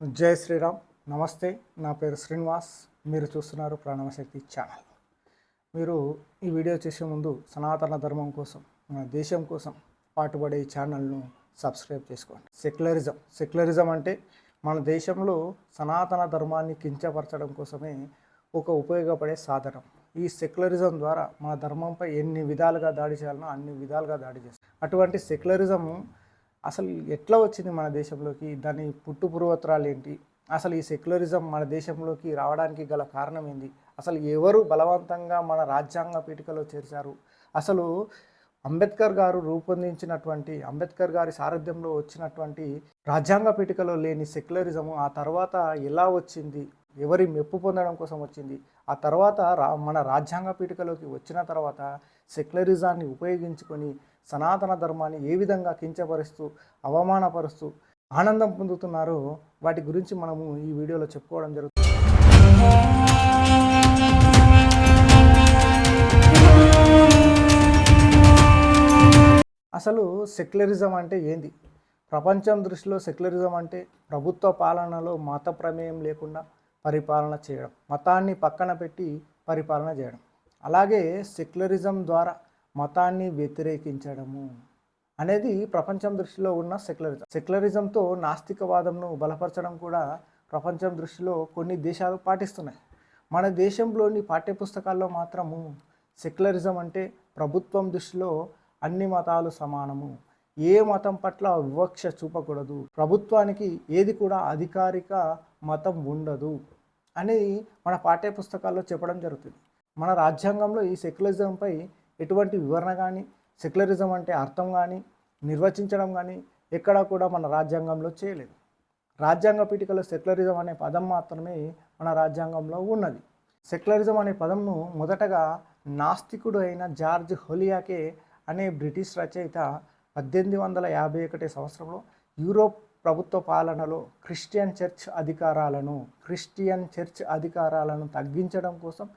జై శ్రీరామ్. నమస్తే నా పేరు శ్రీనివాస్. మీరు చూస్తున్నారు ప్రాణవశక్తి ఛానల్. మీరు ఈ వీడియో చేసే ముందు సనాతన ధర్మం కోసం మన దేశం కోసం పాటుపడే ఈ ఛానల్ను సబ్స్క్రైబ్ చేసుకోండి. సెక్యులరిజం. సెక్యులరిజం అంటే మన దేశంలో సనాతన ధర్మాన్ని కించపరచడం కోసమే ఒక ఉపయోగపడే సాధనం. ఈ సెక్యులరిజం ద్వారా మన ధర్మంపై ఎన్ని విధాలుగా దాడి చేయాలనో అన్ని విధాలుగా దాడి చేస్తాం అటువంటి సెక్యులరిజం అసలు ఎట్లా వచ్చింది మన దేశంలోకి? దాని పుట్టు పూర్వోత్తరాలు ఏంటి? అసలు ఈ సెక్యులరిజం మన దేశంలోకి రావడానికి గల కారణం ఏంది? అసలు ఎవరు బలవంతంగా మన రాజ్యాంగ పీఠికలో చేర్చారు? అసలు అంబేద్కర్ గారు రూపొందించినటువంటి అంబేద్కర్ గారి సారథ్యంలో వచ్చినటువంటి రాజ్యాంగ పీఠికలో లేని సెక్యులరిజము ఆ తర్వాత ఎలా వచ్చింది? ఎవరి మెప్పు పొందడం కోసం వచ్చింది? ఆ తర్వాత రా మన రాజ్యాంగ పీఠికలోకి వచ్చిన తర్వాత సెక్యులరిజాన్ని ఉపయోగించుకొని సనాతన ధర్మాన్ని ఏ విధంగా కించపరుస్తూ అవమానపరుస్తూ ఆనందం పొందుతున్నారో వాటి గురించి మనము ఈ వీడియోలో చెప్పుకోవడం జరుగుతుంది అసలు సెక్యులరిజం అంటే ఏంది? ప్రపంచం దృష్టిలో సెక్యులరిజం అంటే ప్రభుత్వ పాలనలో మత ప్రమేయం లేకుండా పరిపాలన చేయడం మతాన్ని పక్కన పెట్టి పరిపాలన చేయడం. అలాగే సెక్యులరిజం ద్వారా మతాన్ని వ్యతిరేకించడము అనేది ప్రపంచం దృష్టిలో ఉన్న సెక్యులరిజం. సెక్యులరిజంతో నాస్తికవాదంను బలపరచడం కూడా ప్రపంచం దృష్టిలో కొన్ని దేశాలు పాటిస్తున్నాయి. మన దేశంలోని పాఠ్యపుస్తకాల్లో మాత్రము సెక్యులరిజం అంటే ప్రభుత్వం దృష్టిలో అన్ని మతాలు సమానము. ఏ మతం పట్ల వివక్ష చూపకూడదు. ప్రభుత్వానికి ఏది కూడా అధికారిక మతం ఉండదు. అనేది మన పాఠ్య పుస్తకాల్లో చెప్పడం జరుగుతుంది. మన రాజ్యాంగంలో ఈ సెక్యులరిజంపై ఎటువంటి వివరణ కానీ సెక్యులరిజం అంటే అర్థం కానీ నిర్వచించడం కానీ ఎక్కడా కూడా మన రాజ్యాంగంలో చేయలేదు. రాజ్యాంగ పీఠికలో సెక్యులరిజం అనే పదం మాత్రమే మన రాజ్యాంగంలో ఉన్నది. సెక్యులరిజం అనే పదంను మొదటగా నాస్తికుడు అయిన జార్జ్ హోలియాకే అనే బ్రిటిష్ రచయిత పద్దెనిమిది వందల యాభై ఒకటి సంవత్సరంలో యూరోప్ ప్రభుత్వ పాలనలో క్రిస్టియన్ చర్చ్ అధికారాలను క్రిస్టియన్ చర్చ్ అధికారాలను తగ్గించడం కోసం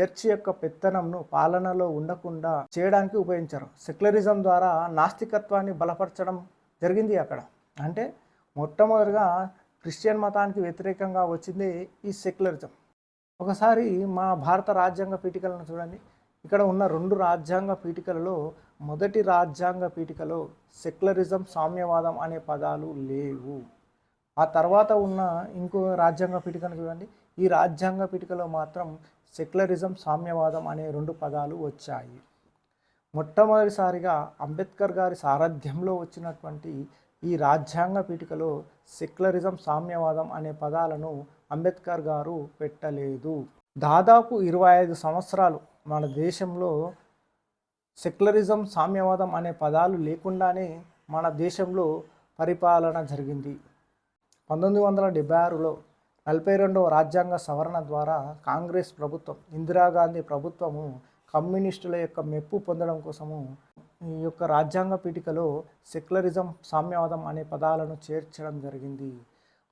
చర్చ్ యొక్క పెత్తనంను పాలనలో ఉండకుండా చేయడానికి ఉపయోగించారు. సెక్యులరిజం ద్వారా నాస్తికత్వాన్ని బలపరచడం జరిగింది అక్కడ. అంటే మొట్టమొదటిగా క్రిస్టియన్ మతానికి వ్యతిరేకంగా వచ్చింది ఈ సెక్యులరిజం. ఒకసారి మా భారత రాజ్యాంగ పీఠికలను చూడండి. ఇక్కడ ఉన్న రెండు రాజ్యాంగ పీఠికలలో మొదటి రాజ్యాంగ పీఠికలో సెక్యులరిజం సామ్యవాదం అనే పదాలు లేవు. ఆ తర్వాత ఉన్న ఇంకో రాజ్యాంగ పీఠికను చూడండి ఈ రాజ్యాంగ పీఠికలో మాత్రం సెక్యులరిజం సామ్యవాదం అనే రెండు పదాలు వచ్చాయి. మొట్టమొదటిసారిగా అంబేద్కర్ గారి సారథ్యంలో వచ్చినటువంటి ఈ రాజ్యాంగ పీఠికలో సెక్యులరిజం సామ్యవాదం అనే పదాలను అంబేద్కర్ గారు పెట్టలేదు. దాదాపు ఇరవై ఐదు సంవత్సరాలు మన దేశంలో సెక్యులరిజం సామ్యవాదం అనే పదాలు లేకుండానే మన దేశంలో పరిపాలన జరిగింది. పంతొమ్మిది వందల డెబ్బై ఆరులో నలభై రెండవ రాజ్యాంగ సవరణ ద్వారా కాంగ్రెస్ ప్రభుత్వం ఇందిరాగాంధీ ప్రభుత్వము కమ్యూనిస్టుల యొక్క మెప్పు పొందడం కోసము ఈ యొక్క రాజ్యాంగ పీఠికలో సెక్యులరిజం సామ్యవాదం అనే పదాలను చేర్చడం జరిగింది.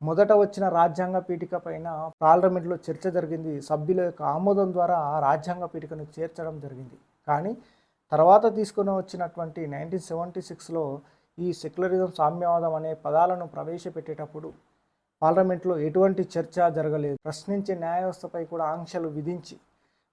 మొదట వచ్చిన రాజ్యాంగ పీఠిక పైన పార్లమెంట్లో చర్చ జరిగింది. సభ్యుల యొక్క ఆమోదం ద్వారా ఆ రాజ్యాంగ పీఠికను చేర్చడం జరిగింది. కానీ తర్వాత తీసుకుని వచ్చినటువంటి నైన్టీన్ సెవెంటీ సిక్స్లో ఈ సెక్యులరిజం సామ్యవాదం అనే పదాలను ప్రవేశపెట్టేటప్పుడు పార్లమెంట్లో ఎటువంటి చర్చ జరగలేదు. ప్రశ్నించే న్యాయ వ్యవస్థపై కూడా ఆంక్షలు విధించి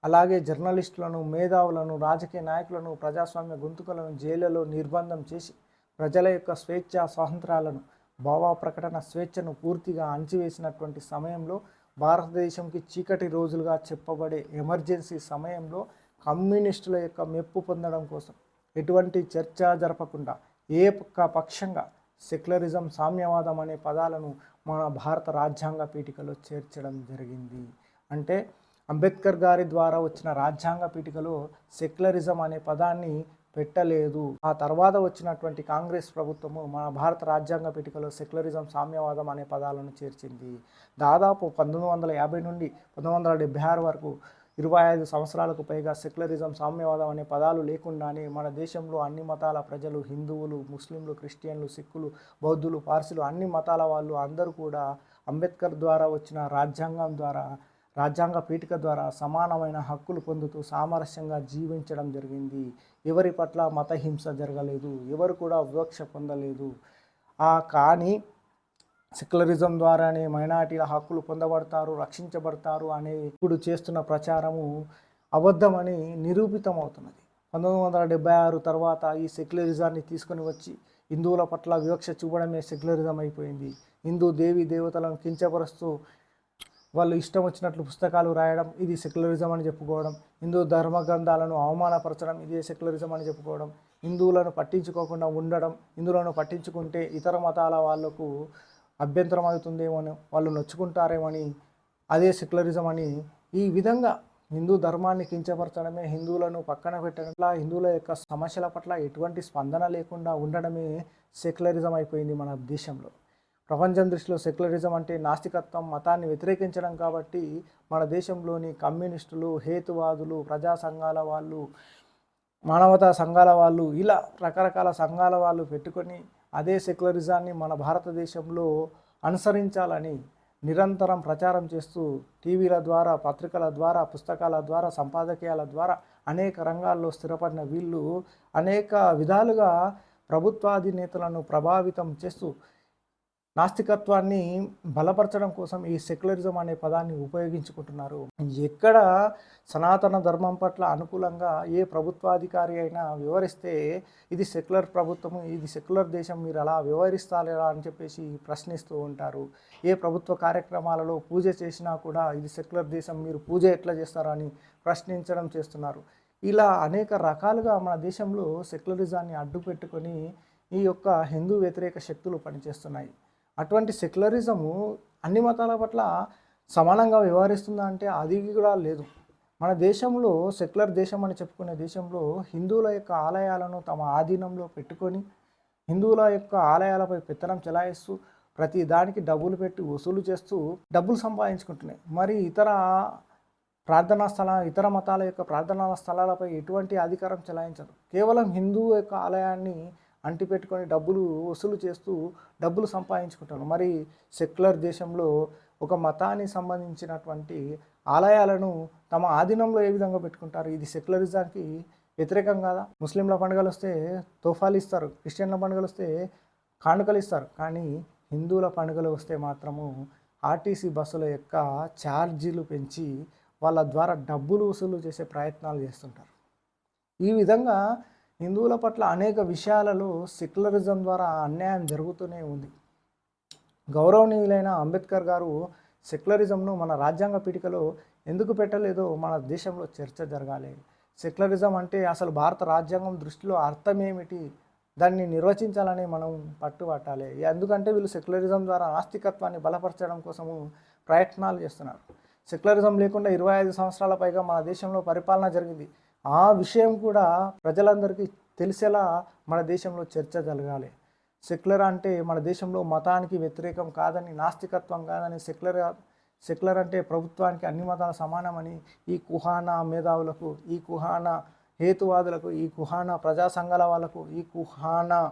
అలాగే జర్నలిస్టులను మేధావులను రాజకీయ నాయకులను ప్రజాస్వామ్య గొంతుకలను జైళ్ళలో నిర్బంధం చేసి ప్రజల యొక్క స్వేచ్ఛ స్వాతంత్రాలను భావా ప్రకటన స్వేచ్ఛను పూర్తిగా అణచివేసినటువంటి సమయంలో భారతదేశంకి చీకటి రోజులుగా చెప్పబడే ఎమర్జెన్సీ సమయంలో కమ్యూనిస్టుల యొక్క మెప్పు పొందడం కోసం ఎటువంటి చర్చ జరపకుండా ఏ పక్క పక్షంగా సెక్యులరిజం సామ్యవాదం అనే పదాలను మన భారత రాజ్యాంగ పీఠికలో చేర్చడం జరిగింది. అంటే అంబేద్కర్ గారి ద్వారా వచ్చిన రాజ్యాంగ పీఠికలో సెక్యులరిజం అనే పదాన్ని పెట్టలేదు. ఆ తర్వాత వచ్చినటువంటి కాంగ్రెస్ ప్రభుత్వము మన భారత రాజ్యాంగ పీఠికలో సెక్యులరిజం సామ్యవాదం అనే పదాలను చేర్చింది. దాదాపు పంతొమ్మిది వందల యాభై నుండి పంతొమ్మిది వందల డెబ్బై ఆరు వరకు ఇరవై ఐదు సంవత్సరాలకు పైగా సెక్యులరిజం సామ్యవాదం అనే పదాలు లేకుండానే మన దేశంలో అన్ని మతాల ప్రజలు హిందువులు ముస్లింలు క్రిస్టియన్లు సిక్కులు బౌద్ధులు పార్సీలు అన్ని మతాల వాళ్ళు అందరూ కూడా అంబేద్కర్ ద్వారా వచ్చిన రాజ్యాంగం ద్వారా రాజ్యాంగ పీఠిక ద్వారా సమానమైన హక్కులు పొందుతూ సామరస్యంగా జీవించడం జరిగింది. ఎవరి పట్ల మతహింస జరగలేదు ఎవరు కూడా వివక్ష పొందలేదు. ఆ కానీ సెక్యులరిజం ద్వారానే మైనార్టీల హక్కులు పొందబడతారు రక్షించబడతారు అనే ఇప్పుడు చేస్తున్న ప్రచారము అబద్ధమని నిరూపితమవుతున్నది. పంతొమ్మిది వందల డెబ్బై ఆరు తర్వాత ఈ సెక్యులరిజాన్ని తీసుకొని వచ్చి హిందువుల పట్ల వివక్ష చూపడమే సెక్యులరిజం అయిపోయింది. హిందూ దేవి దేవతలను కించపరుస్తూ వాళ్ళు ఇష్టం వచ్చినట్లు పుస్తకాలు రాయడం ఇది సెక్యులరిజం అని చెప్పుకోవడం హిందూ ధర్మ గ్రంథాలను అవమానపరచడం ఇదే సెక్యులరిజం అని చెప్పుకోవడం హిందువులను పట్టించుకోకుండా ఉండడం హిందువులను పట్టించుకుంటే ఇతర మతాల వాళ్ళకు అభ్యంతరం అవుతుందేమో అని వాళ్ళు నొచ్చుకుంటారేమని అదే సెక్యులరిజం అని ఈ విధంగా హిందూ ధర్మాన్ని కించపరచడమే హిందువులను పక్కన పెట్టడం హిందువుల యొక్క సమస్యల పట్ల ఎటువంటి స్పందన లేకుండా ఉండడమే సెక్యులరిజం అయిపోయింది మన దేశంలో. ప్రపంచం దృష్టిలో సెక్యులరిజం అంటే నాస్తికత్వం మతాన్ని వ్యతిరేకించడం కాబట్టి మన దేశంలోని కమ్యూనిస్టులు హేతువాదులు ప్రజా సంఘాల వాళ్ళు మానవతా సంఘాల వాళ్ళు ఇలా రకరకాల సంఘాల వాళ్ళు పెట్టుకొని అదే సెక్యులరిజాన్ని మన భారతదేశంలో అనుసరించాలని నిరంతరం ప్రచారం చేస్తూ టీవీల ద్వారా పత్రికల ద్వారా పుస్తకాల ద్వారా సంపాదకీయాల ద్వారా అనేక రంగాల్లో స్థిరపడిన వీళ్ళు అనేక విధాలుగా ప్రభుత్వాధినేతలను ప్రభావితం చేస్తూ నాస్తికత్వాన్ని బలపరచడం కోసం ఈ సెక్యులరిజం అనే పదాన్ని ఉపయోగించుకుంటున్నారు. ఎక్కడ సనాతన ధర్మం పట్ల అనుకూలంగా ఏ ప్రభుత్వాధికారి అయినా వివరిస్తే ఇది సెక్యులర్ ప్రభుత్వం ఇది సెక్యులర్ దేశం మీరు అలా వివరిస్తారా అని చెప్పేసి ప్రశ్నిస్తూ ఉంటారు. ఏ ప్రభుత్వ కార్యక్రమాలలో పూజ చేసినా కూడా ఇది సెక్యులర్ దేశం మీరు పూజ ఎట్లా చేస్తారని ప్రశ్నించడం చేస్తున్నారు. ఇలా అనేక రకాలుగా మన దేశంలో సెక్యులరిజాన్ని అడ్డు పెట్టుకొని ఈ యొక్క హిందూ వ్యతిరేక శక్తులు పనిచేస్తున్నాయి. అటువంటి సెక్యులరిజము అన్ని మతాల పట్ల సమానంగా వ్యవహరిస్తుందా అంటే అది కూడా లేదు. మన దేశంలో సెక్యులర్ దేశం అని చెప్పుకునే దేశంలో హిందువుల యొక్క ఆలయాలను తమ ఆధీనంలో పెట్టుకొని హిందువుల యొక్క ఆలయాలపై పెత్తనం చెలాయిస్తూ ప్రతి దానికి డబ్బులు పెట్టి వసూలు చేస్తూ డబ్బులు సంపాదించుకుంటున్నాయి. మరి ఇతర ప్రార్థనా స్థల ఇతర మతాల యొక్క ప్రార్థనా స్థలాలపై ఎటువంటి అధికారం చెలాయించదు కేవలం హిందువు యొక్క ఆలయాన్ని అంటిపెట్టుకొని డబ్బులు వసూలు చేస్తూ డబ్బులు సంపాదించుకుంటారు. మరి సెక్యులర్ దేశంలో ఒక మతానికి సంబంధించినటువంటి ఆలయాలను తమ ఆధీనంలో ఏ విధంగా పెట్టుకుంటారు? ఇది సెక్యులరిజానికి వ్యతిరేకం కాదా? ముస్లింల పండుగలు వస్తే తోఫాలు ఇస్తారు క్రిస్టియన్ల పండుగలు వస్తే కానుకలు ఇస్తారు. కానీ హిందువుల పండుగలు వస్తే మాత్రము ఆర్టీసీ బస్సుల యొక్క ఛార్జీలు పెంచి వాళ్ళ ద్వారా డబ్బులు వసూలు చేసే ప్రయత్నాలు చేస్తుంటారు. ఈ విధంగా హిందువుల పట్ల అనేక విషయాలలో సెక్యులరిజం ద్వారా అన్యాయం జరుగుతూనే ఉంది. గౌరవనీయులైన అంబేద్కర్ గారు సెక్యులరిజంను మన రాజ్యాంగ పీఠికలో ఎందుకు పెట్టలేదో మన దేశంలో చర్చ జరగాలి. సెక్యులరిజం అంటే అసలు భారత రాజ్యాంగం దృష్టిలో అర్థం ఏమిటి దాన్ని నిర్వచించాలని మనం పట్టుబట్టాలి. ఎందుకంటే వీళ్ళు సెక్యులరిజం ద్వారా నాస్తికత్వాన్ని బలపరచడం కోసము ప్రయత్నాలు చేస్తున్నారు. సెక్యులరిజం లేకుండా ఇరవై ఐదు సంవత్సరాల పైగా మన దేశంలో పరిపాలన జరిగింది. ఆ విషయం కూడా ప్రజలందరికీ తెలిసేలా మన దేశంలో చర్చ జరగాలి. సెక్యులర్ అంటే మన దేశంలో మతానికి వ్యతిరేకం కాదని నాస్తికత్వం కాదని సెక్యులర్ సెక్యులర్ అంటే ప్రభుత్వానికి అన్ని మతాల సమానమని ఈ కుహానా మేధావులకు ఈ కుహానా హేతువాదులకు ఈ కుహానా ప్రజా సంఘాల వాళ్ళకు ఈ కుహానా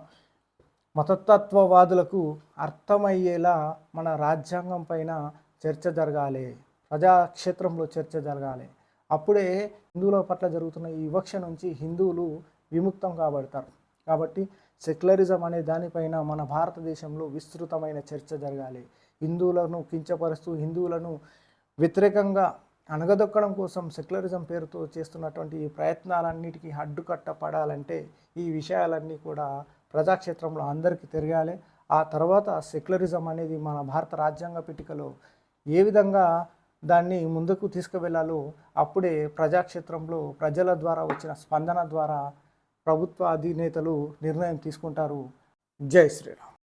మతతత్వవాదులకు అర్థమయ్యేలా మన రాజ్యాంగం పైన చర్చ జరగాలి. ప్రజాక్షేత్రంలో చర్చ జరగాలి. అప్పుడే హిందువుల పట్ల జరుగుతున్న ఈ వివక్ష నుంచి హిందువులు విముక్తం కాబడతారు. కాబట్టి సెక్యులరిజం అనే దానిపైన మన భారతదేశంలో విస్తృతమైన చర్చ జరగాలి. హిందువులను కించపరుస్తూ హిందువులను వ్యతిరేకంగా అణగదొక్కడం కోసం సెక్యులరిజం పేరుతో చేస్తున్నటువంటి ఈ ప్రయత్నాలన్నిటికీ అడ్డుకట్ట పడాలంటే ఈ విషయాలన్నీ కూడా ప్రజాక్షేత్రంలో అందరికీ తిరగాలి. ఆ తర్వాత సెక్యులరిజం అనేది మన భారత రాజ్యాంగ పీఠికలో ఏ విధంగా దాన్ని ముందుకు తీసుకువెళ్ళాలో అప్పుడే ప్రజాక్షేత్రంలో ప్రజల ద్వారా వచ్చిన స్పందన ద్వారా ప్రభుత్వ అధినేతలు నిర్ణయం తీసుకుంటారు. జై శ్రీరామ్.